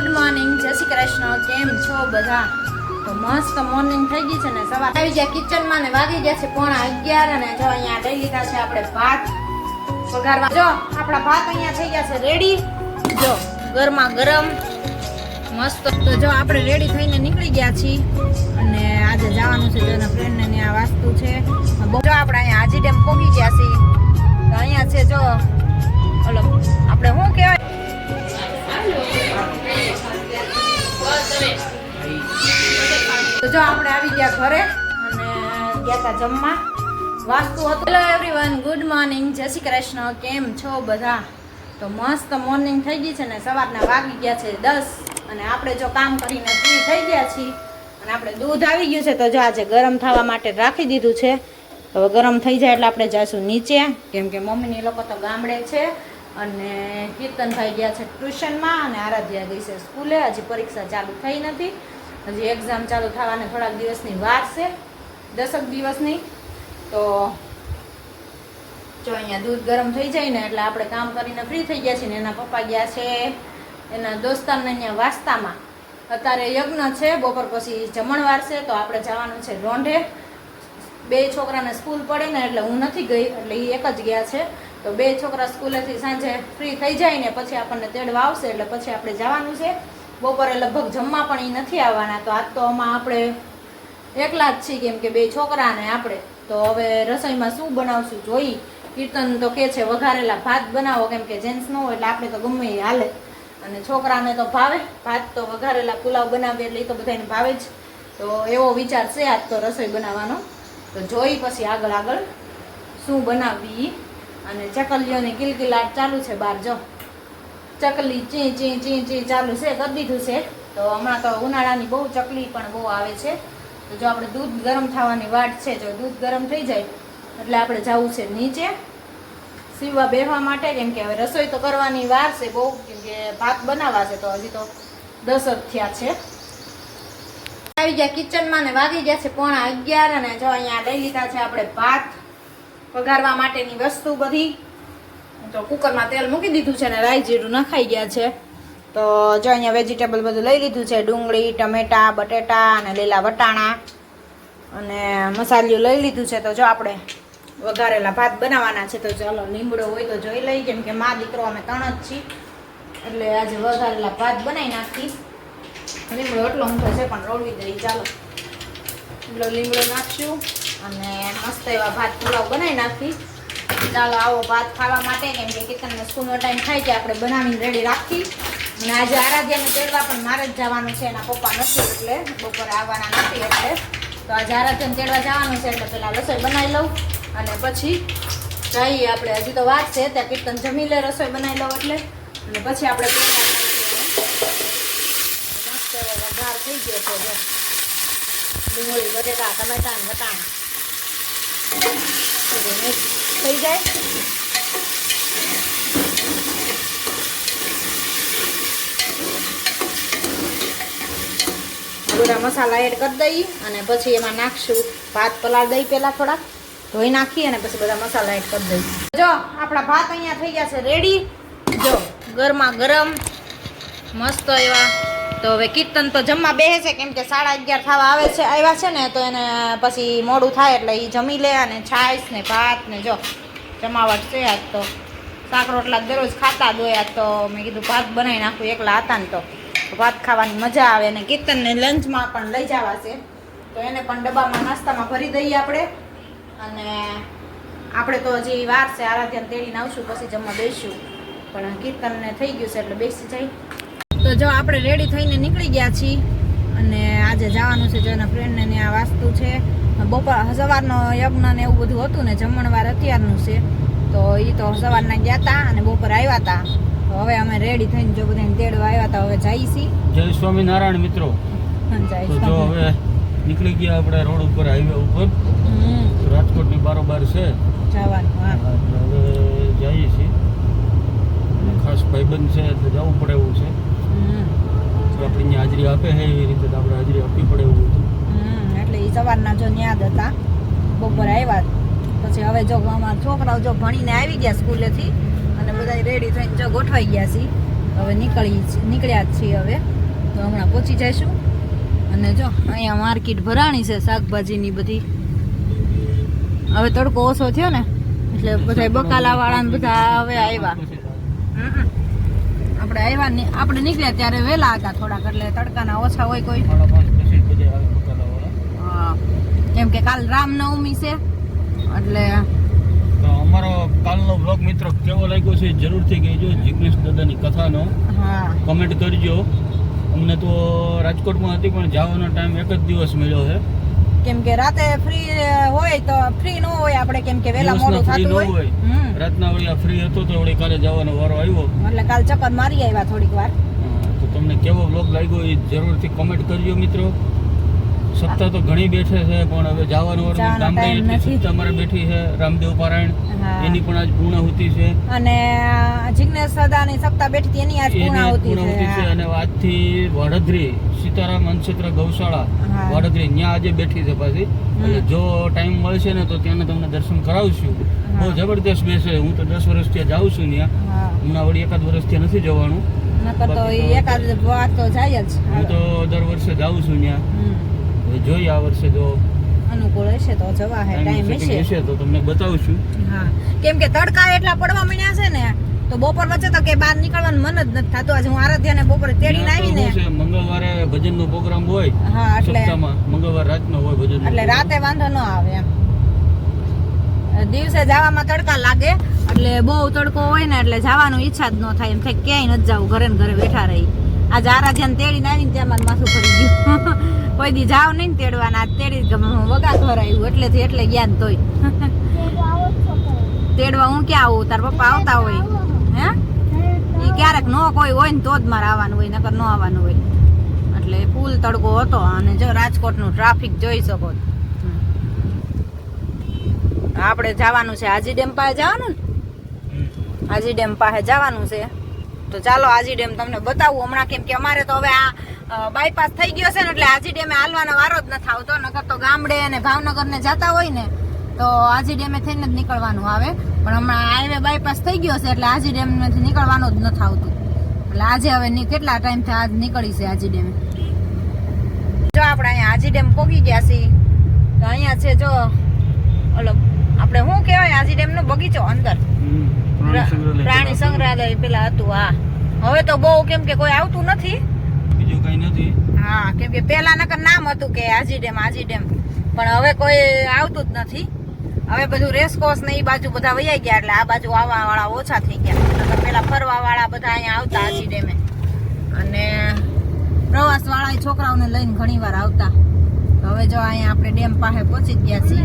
Good morning, Jai Shri Krishna, કેમ છો બધા? તો મસ્ત મોર્નિંગ થઈ ગઈ છે ને સવાર. આવી ગયા કિચનમાં ને વાગી ગયા છે પોણા અગિયાર અને જો અહીંયા લઈ લીધા છે આપણે ભાત વઘારવા. જો, આપણા ભાત અહીંયા થઈ ગયા છે રેડી જો, ગરમા ગરમ, મસ્ત. તો જો, આપણે રેડી થઈને નીકળી ગયા છીએ. અને આજે જવાનું છે જો ફ્રેન્ડને ત્યાં વાસ્તુ છે. જો, આપણે અહીંયા હાજી ડેમ પહોંચી ગયા છીએ. તો અહીંયા છે, જો ઓલો આપણે શું કહેવાય? જો આપણે આવી ગયા ઘરે અને ગયા હતા જમવા. Vastu hello everyone good morning Jai Shri Krishna. કેમ છો બધા? તો મસ્ત મોર્નિંગ થઈ ગઈ છે ને સવારના વાગી ગયા છે દસ. અને આપણે જો કામ કરીને ફ્રી થઈ ગયા છીએ. અને આપણે દૂધ આવી ગયું છે તો જો આજે ગરમ થવા માટે રાખી દીધું છે. હવે ગરમ થઈ જાય એટલે આપણે જઈશું નીચે. કેમ કે મમ્મીની લોકો તો ગામડે છે. અને કીર્તન થઈ ગયા છે ટ્યુશનમાં અને આરાધ્યા ગઈ છે સ્કૂલે. હજી પરીક્ષા ચાલુ થઈ નથી. હજી એક્ઝામ ચાલુ થવાને થોડાક દિવસની વાર છે, દસક દિવસની. તો જો અહીંયા દૂધ ગરમ થઈ જાય ને એટલે આપણે કામ કરીને ફ્રી થઈ ગયા છીએ ને એના પપ્પા ગયા છે એના દોસ્તારને અહીંયા વાસ્તામાં. અત્યારે યજ્ઞ છે, બપોર પછી જમણવાર છે, તો આપણે જવાનું છે રોંઢે. બે છોકરાને સ્કૂલ પડે ને એટલે હું નથી ગઈ, એટલે એ એક જ ગયા છે. તો બે છોકરા સ્કૂલેથી સાંજે ફ્રી થઈ જાય ને પછી આપણને તેડવા આવશે, એટલે પછી આપણે જવાનું છે. બપોરે લગભગ જમવા પણ એ નથી આવવાના. તો આજ તો આમાં આપણે એકલા જ છીએ કેમ કે બે છોકરાને આપણે. તો હવે રસોઈમાં શું બનાવશું જોઈ. કીર્તન તો કે છે વઘારેલા ભાત બનાવો કેમ કે જેન્ટ્સ ન હોય એટલે આપણે તો ગમે એ હાલે. અને છોકરાને તો ભાવે. ભાત તો વઘારેલા પુલાવ બનાવીએ એટલે એ તો બધાને ભાવે જ. તો એવો વિચાર છે આજ તો રસોઈ બનાવવાનો. તો જોઈ પછી આગળ આગળ શું બનાવવી. અને ચકલીઓની કિલકિલાટ ચાલુ છે બહાર જો. ચકલી ચી ચી ચી ચી ચાલુ છે, કરી દીધું છે. તો હમણાં તો ઉનાળાની બહુ ચકલી પણ બહુ આવે છે. તો જો આપણે દૂધ ગરમ થવાની વાટ છે, જો દૂધ ગરમ થઈ જાય, એટલે આપણે જવું છે નીચે. સીવવા બેસવા માટે, કેમ કે હવે રસોઈ તો કરવાની વાર છે બહુ, કેમ કે ભાત બનાવવા છે, તો હજી તો દસ જ થયા છે. આવી ગયા કિચનમાં ને વાગી ગયા છે પોણા અગિયાર અને જો અહીંયા લઈ લીધા છે આપણે ભાત. વઘારવા માટેની વસ્તુ બધી. તો કુકરમાં તેલ મૂકી દીધું છે ને રાઈ જીરું નખાઈ ગયા છે. તો જો અહીંયા વેજીટેબલ બધું લઈ લીધું છે, ડુંગળી, ટમેટા, બટેટા અને લીલા વટાણા અને મસાલિયું લઈ લીધું છે. તો જો આપણે વઘારેલા ભાત બનાવવાના છે, તો ચાલો લીમડો હોય તો જોઈ લઈ કેમ કે મા દીકરો અમે ત્રણ જ છીએ, એટલે આજે વઘારેલા ભાત બનાવી નાખી. લીમડો એટલો ઊંધો છે, પણ રોડવી દઈ ચાલો. એટલો લીમડો નાખશું અને મસ્ત એવા ભાત પુલાવ બનાવી નાખી. ચાલો, આવો ભાત ખાવા માટે કેમ કે કિતનને સ્કૂલનો ટાઈમ થાય છે, આપણે બનાવીને રેડી રાખી. અને આજે આરાધ્યાને તેડવા પણ મારે જ જવાનું છે, એના પપ્પા નથી, એટલે બપોરે આવવાના નથી, એટલે તો આજે આરાધ્યાને તેડવા જવાનું છે, એટલે પહેલાં રસોઈ બનાવી લઉં. અને પછી જઈએ આપણે. હજી તો વાત છે, ત્યાં કીર્તન જમી લે, રસોઈ બનાવી લઉં, એટલે. અને પછી આપણે મસ્ત વઘાર થઈ ગયો છે ડુંગળી, બટેટા ટમેટા ને વટાણા. થઈ જાય. બધા મસાલા એડ કરી દઈ અને પછી એમાં નાખશું ભાત પલાળ દઈ પહેલાં થોડાક. ધોઈ નાખી અને પછી બધા મસાલા એડ કરી દઈ. જો, આપણા ભાત અહીંયા થઈ ગયા છે રેડી જો, ગરમા ગરમ. મસ્ત એવા તો હવે કીર્તન તો જમવા બેસે છે, કેમ કે સાડા અગિયાર થવા આવે છે, આવ્યા છે ને, તો એને પછી મોડું થાય એટલે એ જમી લે અને છાશ ને ભાત ને જો, જમાવટ છે આજ તો. શાક રોટલા દરરોજ ખાતા જ તો. મેં કીધું ભાત બનાવી નાખું, એકલા હતા ને તો. તો ભાત ખાવાની મજા આવે અને કીર્તનને લંચમાં પણ લઈ જવા છે. તો એને પણ ડબ્બામાં નાસ્તામાં ભરી દઈએ આપણે. અને આપણે તો હજી વાર છે, આરાધ્યાને તેડીને આવશું, પછી જમવા બેસીશું. પણ કીર્તનને થઈ ગયું છે એટલે બેસી જાય. તો જો આપણે રેડી થઈને નીકળી ગયા છીએ અને આજે જવાનું છે જો એના ફ્રેન્ડને ત્યાં વાસ્તુ છે. બપોર સવારનો યજ્ઞ ને એવું બધું હતું ને જમણવાર અત્યારનું છે. તો એ તો સવારના ગયા હતા અને બપોર આવ્યા હતા તો હવે અમે રેડી થઈને જો બધાને તેડવા આવ્યા હતા હવે જઈ છીએ. જય સ્વામિનારાયણ મિત્રો. તો જો હવે નીકળી ગયા આપણે રોડ ઉપર હાઈવે ઉપર. રાજકોટની બારોબાર છે. જવાનું હવે જઈએ છીએ. ખાસ ભાઈબંધ છે એટલે જવું પડે એવું છે. હમ, આપણે હાજરી આપે છે એવી રીતે આપણે હાજરી આપવી પડે એવું હતું. હમ, એટલે એ સવારના જો યાદ હતા બપોર આવ્યા. પછી હવે જો અમારા છોકરાઓ જો ભણીને આવી ગયા સ્કૂલેથી અને બધા રેડી થઈને જો ગોઠવાઈ ગયા છીએ. હવે નીકળી નીકળ્યા જ છીએ હવે. તો હમણાં પહોંચી જઈશું. અને જો અહીંયા માર્કેટ ભરાણી છે શાકભાજીની બધી. હવે તડકો ઓછો થયો ને એટલે બધા બકાલા વાળા બધા હવે આવ્યા. હમ. આપણે આવ્યા ને આપણે નીકળ્યા ત્યારે વહેલા હતા થોડાક એટલે તડકાના ઓછા હોય કોઈ. કેમ કે કાલ રામનવમી છે એટલે તો અમારો કાલનો બ્લોગ મિત્રો કેવો લાગ્યો છે જરૂરથી કહેજો જિગ્નેશ દાદાની કથાનો. હા. કમેન્ટ કરજો. અમને તો રાજકોટમાં હતી પણ જવાનો ટાઈમ એક જ દિવસ મળ્યો છે. કેમ કે રાતે ફ્રી હોય તો ફ્રી આપણે કેમ કે વેલા મોડું થતું હોય. આ રાતના વળી ફ્રી હતો તો વળી કાલે જવાનો વારો આવ્યો. એટલે કાલ ચક્કર મારી આવ્યા થોડીક વાર. તો તમને કેવો બ્લોગ લાગ્યો એ જરૂરથી કમેન્ટ કરજો મિત્રો. સપ્તાહ તો ઘણી બેઠે છે પણ હવે જવાનું ગામડે નથી. અમારે બેઠી છે રામદેવ પારાયણ એની પણ આજ પૂર્ણાહુતિ છે. અને જિજ્ઞેશ સદાની સત્તા બેઠી એની આજ પૂર્ણાહુતિ છે અને આજથી વડોદરી સીતારામ અનક્ષેત્ર ગૌશાળા. વડોદરી ત્યાં આજે બેઠી છે પાછી. એટલે જો ટાઈમ મળશે ને તો ત્યાંના તમને દર્શન કરાવશું. બહુ જબરદસ્ત બેસે. હું તો દસ વર્ષ ત્યાં જાઉં છું ત્યાં હા. હમણાં વળી એકાદ વર્ષ ત્યાં નથી જવાનું. તો એકાદ વાત તો જાય જ. હું તો દર વર્ષે જાઉં છું ત્યાં જોઈએ આ વર્ષે જો અનુકૂળ હશે તો જવા હે ટાઈમ હશે. હશે તો તમને બતાવશું. હા કેમ કે તડકા એટલા પડવા મળ્યા છે ને તો બપોર વચ્ચે તો કે બહાર નીકળવાનું મન જ નથી થતું. આજે હું આરાધ્યાને બપોરે તેડીને ત્યાં આવી ને. શું છે, મંગળવારે ભજનનો પ્રોગ્રામ હોય હા એટલે મંગળવાર રાતનો હોય ભજન એટલે રાતે વાંધો ન આવે એમ. દિવસે જવામાં તડકા લાગે એટલે બહુ તડકો હોય ને એટલે જવાનું ઈચ્છા જ ન થાય એમ. થાય ક્યાંય નથી જવું ઘરે ને ઘરે બેઠા રહી. આજે આરાધ્યાને તેડીને આવીને ત્યાં મારું માથું ફરી ગયું. કોઈ દી જાવ નહીં તેડવાના. તેડી વગા આવ્યું એટલેથી એટલે ગયા ને તોય. તેડવા હું ક્યાં આવું? તાર પપ્પા આવતા હોય. હે? એ ક્યારેક નો કોઈ હોય ને તો જ મારે આવવાનું હોય નકર ન આવવાનું હોય. એટલે ફૂલ તડકો હતો અને જો રાજકોટનું ટ્રાફિક જોઈ શકો આપણે જવાનું છે. હાજી ડેમ પાસે જવાનું ને? હાજી ડેમ પાસે જવાનું છે. તો ચાલો આજી ડેમ તમને બતાવું. હમણાં કેમ કે અમારે તો હવે આ બાયપાસ થઈ ગયો છે ને એટલે આજી ડેમે હાલવાનો વારો જ નથી આવતો. નકર તો ગામડે અને ભાવનગર ને જતા હોય ને, તો આજી ડેમે થઈને જ નીકળવાનું આવે. પણ હમણાં હાઈવે બાયપાસ થઈ ગયો છે એટલે આજી ડેમમાંથી નીકળવાનું જ નથી આવતું. એટલે આજે હવે કેટલા ટાઈમથી આજ નીકળી છે આજી ડેમે? જો આપણે અહીંયા આજી ડેમ પોગી ગયા છીએ. તો અહીંયા છે જો ઓલો આપણે શું કહેવાય? આજી ડેમ નો બગીચો અંદર. પ્રાણી સંગ્રહાલય પેલા હતું. હા. હવે તો બહુ કેમ કે કોઈ આવતું નથી. બીજું કઈ નથી. હા કેમ કે પેલા નકર નામ હતું કે આજી ડેમ આજી ડેમ. પણ હવે કોઈ આવતું જ નથી. હવે બધું રેસકોર્સ ને એ બાજુ બધા વૈયા ગયા એટલે આ બાજુ આવવા વાળા ઓછા થઈ ગયા. નકર પેલા ફરવા વાળા બધા અહીંયા આવતા આજી ડેમે. અને પ્રવાસ વાળા છોકરાઓને લઈને ઘણી વાર આવતા હવે જો અહીંયા આપણે ડેમ પાસે પહોંચી ગયા છીએ.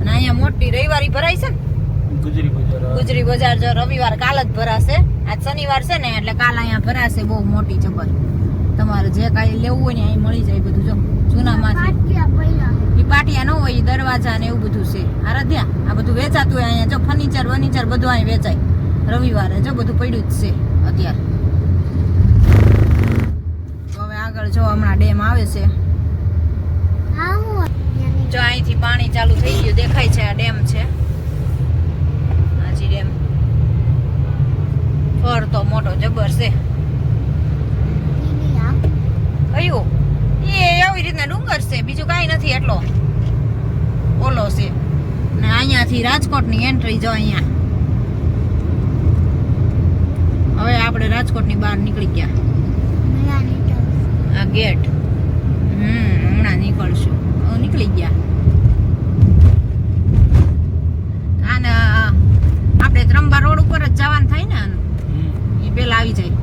અને અહીંયા મોટી રવિવારી ભરાય છે ને? ગુજરી બજાર આ. ગુજરી બજાર જો રવિવાર કાલ જ ભરાશે. આજ શનિવાર છે ને એટલે કાલ અહીંયા ભરાશે બહુ મોટી જબર. તમારે જે કાંઈ લેવું હોય ને અહીં મળી જાય બધું જો. જૂનામાંથી. એ પાટિયા ન હોય ઈ દરવાજા ને એવું બધું છે. આરાધ્યા આ બધું વેચાતું હોય અહીંયા. જો ફર્નિચર વર્નિચર બધું અહીં વેચાય. રવિવારે જો બધું પડ્યું જ છે અત્યારે. હવે આગળ જો હમણાં ડેમ આવે છે. જો અહીંથી પાણી ચાલુ થઈ ગયું. દેખાય છે આ ડેમ છે હાજી ડેમ ફર તો મોટો જબર છે. કયું એ એવી રીતના ડુંગર છે બીજું કાંઈ નથી એટલો. ઓલો છે. ને અહીંયાથી રાજકોટની એન્ટ્રી જો અહીંયા. હવે આપણે રાજકોટની બહાર નીકળી ગયા. આ ગેટ હમ હમણાં નીકળશું. નીકળી ગયા આને આપણે ત્રંબા રોડ ઉપર જ જવાનું થાય ને આનું હમ. એ પેલા આવી જાય.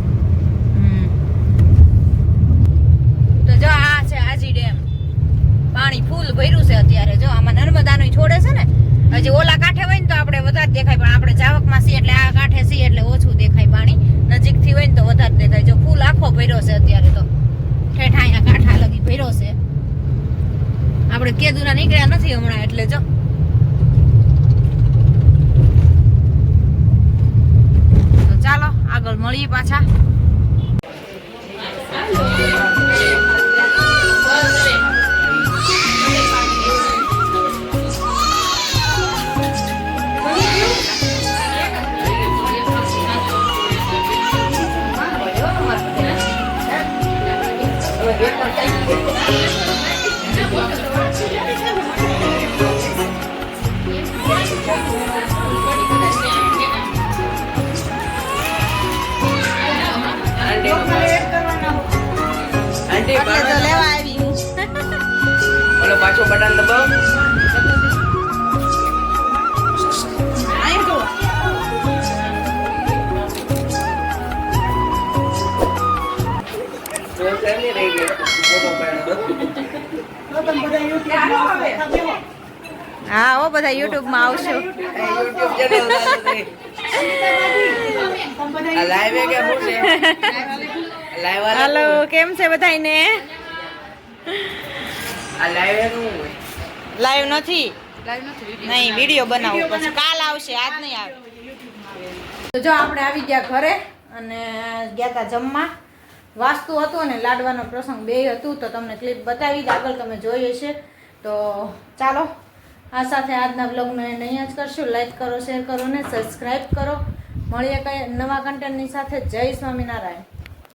તો જો આ છે આજી ડેમ. પાણી ફૂલ ભર્યું છે અત્યારે. જો આમાં નર્મદાનું છોડે છે ને, હજી ઓલા કાંઠે હોય ને તો આપણે વધારે દેખાય, પણ આપણે જાવકમાં છીએ એટલે આ કાંઠે છીએ એટલે ઓછું દેખાય પાણી. નજીકથી હોય ને તો વધારે દેખાય. જો ફૂલ આખો ભર્યો છે અત્યારે તો. ઠેઠા અહીંયા કાંઠા લગી ભર્યો છે. આપણે કેદુના નીકળ્યા નથી હમણાં એટલે જો તો ચાલો આગળ મળીએ પાછા. એટલે તો લેવા આવી હું. ઓલો પાછો બટન દબાવ અહીં જુઓ. ચાલી રહી ગઈ ફોટો પાડ્યો હા હો બધા યુટ્યુબમાં આવશું યુટ્યુબ ચેનલ ચાલુ થઈ લાઈવ કે શું છે લાઈવ હાલો કેમ છે બધાને લાઈવ નથી? નહીં વીડિયો બનાવો. પછી કાલ આવશે આજ નહીં આવે. તો જો આપણે આવી ગયા ઘરે અને ગયા હતા જમવા. વાસ્તુ હતું અને લાડવાનો પ્રસંગ બે હતું તો તમને ક્લિપ બતાવી જ આગળ તમે જોઈ હશે. તો ચાલો આ સાથે આજના બ્લોગને નહીં જ કરશું. લાઈક કરો શેર કરો ને સબસ્ક્રાઈબ કરો. મળીએ કઈ નવા કન્ટેન્ટની સાથે. જય સ્વામિનારાયણ.